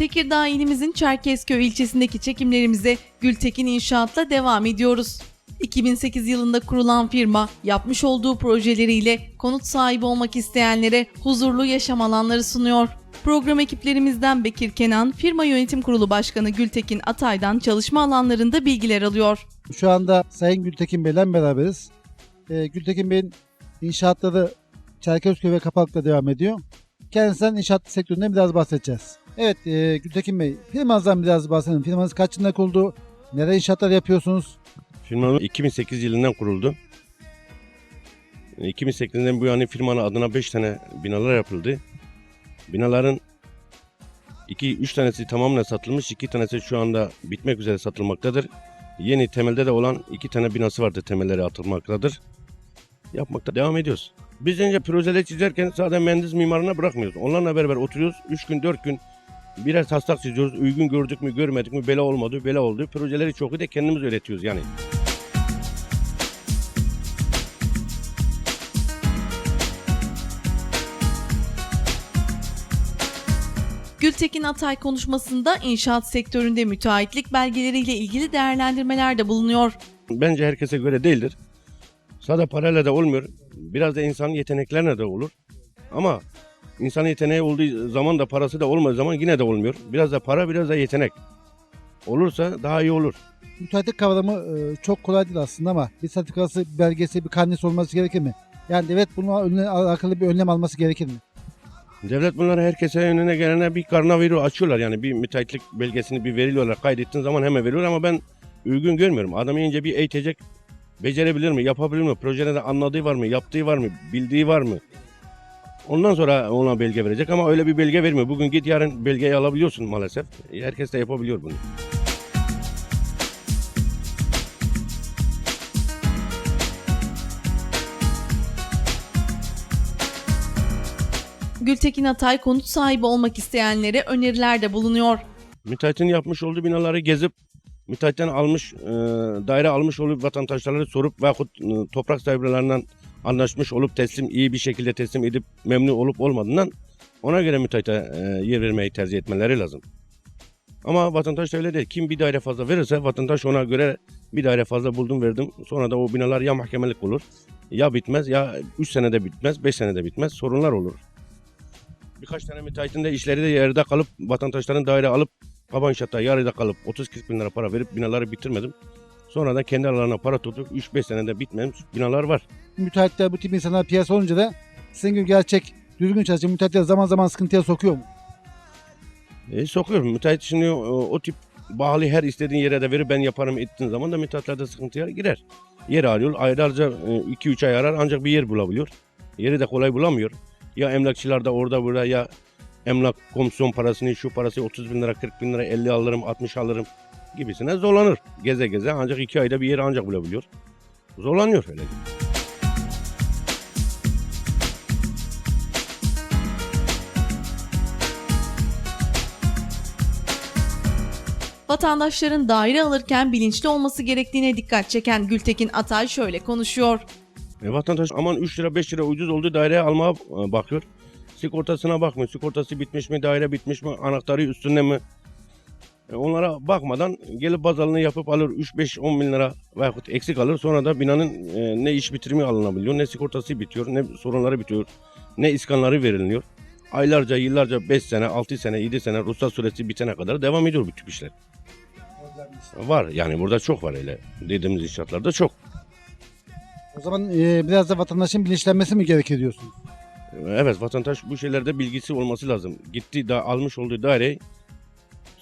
Tekirdağ ilimizin Çerkezköy ilçesindeki çekimlerimize Gültekin İnşaat'la devam ediyoruz. 2008 yılında kurulan firma yapmış olduğu projeleriyle konut sahibi olmak isteyenlere huzurlu yaşam alanları sunuyor. Program ekiplerimizden Bekir Kenan, firma yönetim kurulu başkanı Gültekin Atay'dan çalışma alanlarında bilgiler alıyor. Şu anda Sayın Gültekin Bey'le beraberiz. Ee, Gültekin Bey'in inşaatları Çerkezköy ve Kapak'ta devam ediyor. Kendisinden inşaat sektöründen biraz bahsedeceğiz. Evet e, Gültekin Bey, firmanızdan biraz bahsedin. Firmanız kaç yılında kuruldu? Nerede inşaatlar yapıyorsunuz? Firmamız 2008 yılından kuruldu. 2008'den bu yana firmanın adına 5 tane binalar yapıldı. Binaların 2-3 tanesi tamamen satılmış, 2 tanesi şu anda bitmek üzere satılmaktadır. Yeni temelde de olan 2 tane binası vardı temelleri atılmaktadır. Yapmakta devam ediyoruz. Biz önce projeleri çizerken sadece mühendis mimarına bırakmıyoruz. Onlarla beraber oturuyoruz. 3 gün 4 gün birer taslak çiziyoruz. Uygun gördük mü görmedik mi bela olmadı bela oldu. Projeleri çok iyi de kendimiz üretiyoruz yani. Gültekin Atay konuşmasında inşaat sektöründe müteahhitlik belgeleriyle ilgili değerlendirmeler de bulunuyor. bence herkese göre değildir. Sadece parayla da olmuyor. Biraz da insanın yeteneklerine de olur. Ama insan yeteneği olduğu zaman da parası da olmadığı zaman yine de olmuyor. Biraz da para biraz da yetenek. Olursa daha iyi olur. Müteahhitlik kavramı e, çok kolay değil aslında ama bir sertifikası, bir belgesi, bir karnesi olması gerekir mi? Yani devlet bununla önüne alakalı bir önlem alması gerekir mi? Devlet bunları herkese önüne gelene bir karna veriyor, açıyorlar. Yani bir müteahhitlik belgesini bir veriliyorlar. Kaydettiğin zaman hemen veriyor ama ben uygun görmüyorum. Adamı ince bir eğitecek. Becerebilir mi? Yapabilir mi? Projede de anladığı var mı? Yaptığı var mı? Bildiği var mı? Ondan sonra ona belge verecek ama öyle bir belge vermiyor. Bugün git yarın belgeyi alabiliyorsun maalesef. Herkes de yapabiliyor bunu. Gültekin Atay konut sahibi olmak isteyenlere önerilerde bulunuyor. Müteahhitin yapmış olduğu binaları gezip müteahhitten almış, e, daire almış olup vatandaşları sorup veyahut e, toprak sahiplerinden anlaşmış olup teslim iyi bir şekilde teslim edip memnun olup olmadığından ona göre müteahhite e, yer vermeyi tercih etmeleri lazım. Ama vatandaş da öyle değil. Kim bir daire fazla verirse vatandaş ona göre bir daire fazla buldum verdim. Sonra da o binalar ya mahkemelik olur ya bitmez ya 3 senede bitmez 5 senede bitmez sorunlar olur. Birkaç tane müteahhitin de işleri de yerde kalıp vatandaşların daire alıp Kaba inşaatta yarıda kalıp 30-40 bin lira para verip binaları bitirmedim. Sonra da kendi aralarına para tutup 3-5 senede bitmemiş binalar var. Müteahhitler bu tip insanlar piyasa olunca da sizin gibi gerçek düzgün çalışan müteahhitler zaman zaman sıkıntıya sokuyor mu? E, sokuyor. Müteahhit şimdi o, o tip bağlı her istediğin yere de verir ben yaparım ettiğin zaman da müteahhitler de sıkıntıya girer. Yer arıyor. Aylarca 2-3 ay arar ancak bir yer bulabiliyor. Yeri de kolay bulamıyor. Ya emlakçılar da orada burada ya emlak komisyon parasını şu parası 30 bin lira 40 bin lira 50 alırım 60 alırım gibisine zorlanır. Geze geze ancak 2 ayda bir yeri ancak bulabiliyor. Zorlanıyor öyle. Vatandaşların daire alırken bilinçli olması gerektiğine dikkat çeken Gültekin Atay şöyle konuşuyor. E, vatandaş aman 3 lira 5 lira ucuz oldu daireye almaya e, bakıyor. Sigortasına bakmıyor. Sigortası bitmiş mi, daire bitmiş mi, anahtarı üstünde mi? E, onlara bakmadan gelip bazalını yapıp alır 3-5-10 bin lira veyahut eksik alır. Sonra da binanın e, ne iş bitirimi alınabiliyor, ne sigortası bitiyor, ne sorunları bitiyor, ne iskanları veriliyor. Aylarca, yıllarca 5 sene, 6 sene, 7 sene ruhsat süresi bitene kadar devam ediyor bu tip işler. Var yani burada çok var öyle dediğimiz inşaatlarda çok. O zaman e, biraz da vatandaşın bilinçlenmesi mi gerekir diyorsunuz? Evet vatandaş bu şeylerde bilgisi olması lazım. Gitti da almış olduğu daireyi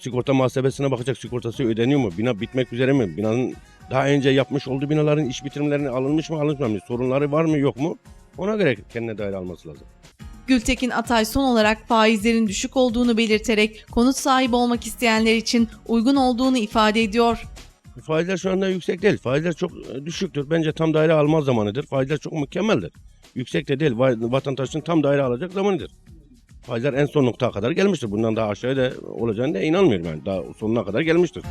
sigorta muhasebesine bakacak sigortası ödeniyor mu? Bina bitmek üzere mi? Binanın daha önce yapmış olduğu binaların iş bitimlerini alınmış mı alınmamış mı? Sorunları var mı yok mu? Ona göre kendine daire alması lazım. Gültekin Atay son olarak faizlerin düşük olduğunu belirterek konut sahibi olmak isteyenler için uygun olduğunu ifade ediyor. Faizler şu anda yüksek değil. Faizler çok e, düşüktür. Bence tam daire alma zamanıdır. Faizler çok mükemmeldir. Yüksek de değil. Va- Vatandaşın tam daire alacak zamanıdır. Faizler en son noktaya kadar gelmiştir. Bundan daha aşağıya da olacağını da inanmıyorum yani. Daha sonuna kadar gelmiştir.